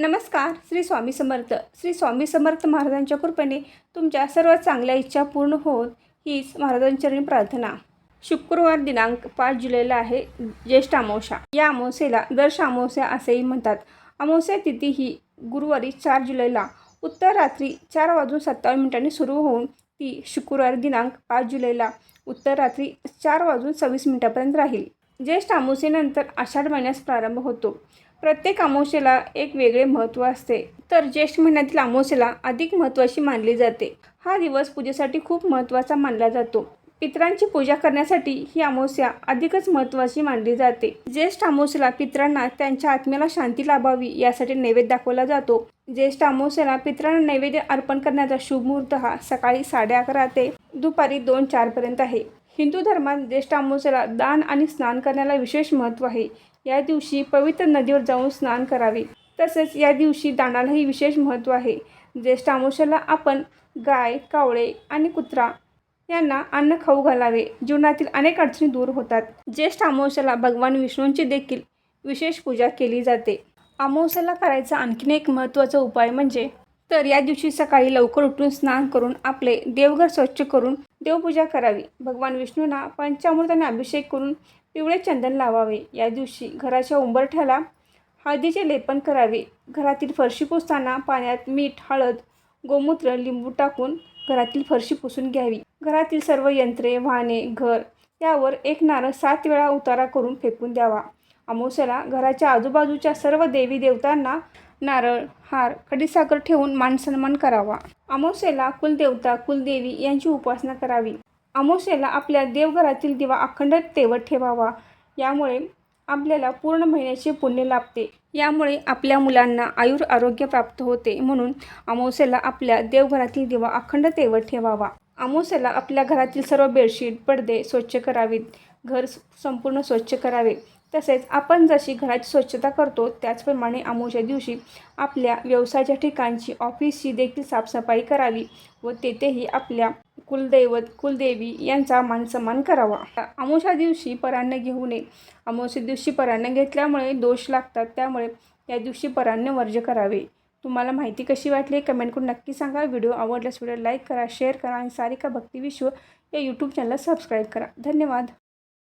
नमस्कार श्री स्वामी समर्थ. श्री स्वामी समर्थ महाराजांच्या कृपेने तुमच्या सर्व चांगल्या इच्छा पूर्ण होत हीच महाराजांचरणी प्रार्थना. शुक्रवार दिनांक पाच जुलैला आहे ज्येष्ठ अमावस्या. या अमावस्येला दर्श अमावस्या असेही म्हणतात. अमावस्या तिथी ही गुरुवारी चार जुलैला उत्तर रात्री चार वाजून सत्तावन्न मिनिटांनी सुरू होऊन ती शुक्रवार दिनांक पाच जुलैला उत्तर रात्री चार वाजून सव्वीस मिनिटापर्यंत राहील. ज्येष्ठ अमावस्येनंतर आषाढ महिन्यास प्रारंभ होतो. प्रत्येक अमावस्येला एक वेगळे महत्त्व असते. तर ज्येष्ठ महिन्यातील अमावस्येला अधिक महत्त्वाची मानली जाते. हा दिवस पूजेसाठी खूप महत्त्वाचा मानला जातो. पितरांची पूजा करण्यासाठी ही अमावस्या अधिकच महत्त्वाची मानली जाते. ज्येष्ठ अमावस्येला पितरांना त्यांच्या आत्म्याला शांती लाभावी यासाठी नैवेद्य दाखवला जातो. ज्येष्ठ अमावस्येला पितरांना नैवेद्य अर्पण करण्याचा शुभ मुहूर्त हा सकाळी साडे अकरा ते दुपारी दोन चारपर्यंत आहे. हिंदू धर्मात ज्येष्ठ अमावस्येला दान आणि स्नान करण्याला विशेष महत्त्व आहे. या दिवशी पवित्र नदीवर जाऊन स्नान करावे. तसेच या दिवशी दानालाही विशेष महत्त्व आहे. ज्येष्ठ अमावस्येला आपण गाय कावळे आणि कुत्रा यांना अन्न खाऊ घालावे. जीवनातील अनेक अडचणी दूर होतात. ज्येष्ठ अमावस्येला भगवान विष्णूंची देखील विशेष पूजा केली जाते. अमावस्येला करायचा आणखीन एक महत्त्वाचा उपाय म्हणजे तर या दिवशी सकाळी लवकर उठून स्नान करून आपले देवघर स्वच्छ करून देवपूजा करावी. भगवान विष्णूंना पंचामृताने अभिषेक करून पिवळे चंदन लावावे. या दिवशी घराच्या उंबरठ्याला हळदीचे लेपन करावे. घरातील फरशी पुसताना पाण्यात मीठ हळद गोमूत्र लिंबू टाकून घरातील फरशी पुसून घ्यावी. घरातील सर्व यंत्रे वाहने घर यावर एक नारळ सात वेळा उतारा करून फेकून द्यावा. अमावस्याला घराच्या आजूबाजूच्या सर्व देवी देवतांना नारळ हार खडीसाखर ठेवून मानसन्मान करावा. अमावस्येला कुलदेवता कुलदेवी यांची उपासना करावी. अमावस्येला आपल्या देवघरातील दिवा अखंड तेवत ठेवावा. यामुळे आपल्याला पूर्ण महिन्याचे पुण्य लाभते. यामुळे आपल्या मुलांना आयुर आरोग्य प्राप्त होते म्हणून अमावस्येला आपल्या देवघरातील दिवा अखंड तेवत ठेवावा. अमावस्याला आपल्या घरातील सर्व बेडशीट पडदे स्वच्छ करावीत. घर संपूर्ण स्वच्छ करावे. तसेच आपण जशी घराची स्वच्छता करतो त्याचप्रमाणे अमावस्या दिवशी आपल्या व्यवसायाच्या ठिकाणची ऑफिसची देखील साफसफाई करावी व तेथेही आपल्या कुलदैवत कुलदेवी यांचा मानसन्मान करावा. अमावस्या दिवशी परान्न घेऊ नये. अमावस्या दिवशी परान्न घेतल्यामुळे दोष लागतात त्यामुळे या दिवशी परान्न वर्ज करावे. तुम्हाला माहिती कशी वाटली कमेंट करून नक्की सांगा. व्हिडिओ आवडल्यास व्हिडिओ लाईक करा शेअर करा आणि सारिका भक्ती विश्व या यूट्यूब चॅनलला सबस्क्राईब करा. धन्यवाद.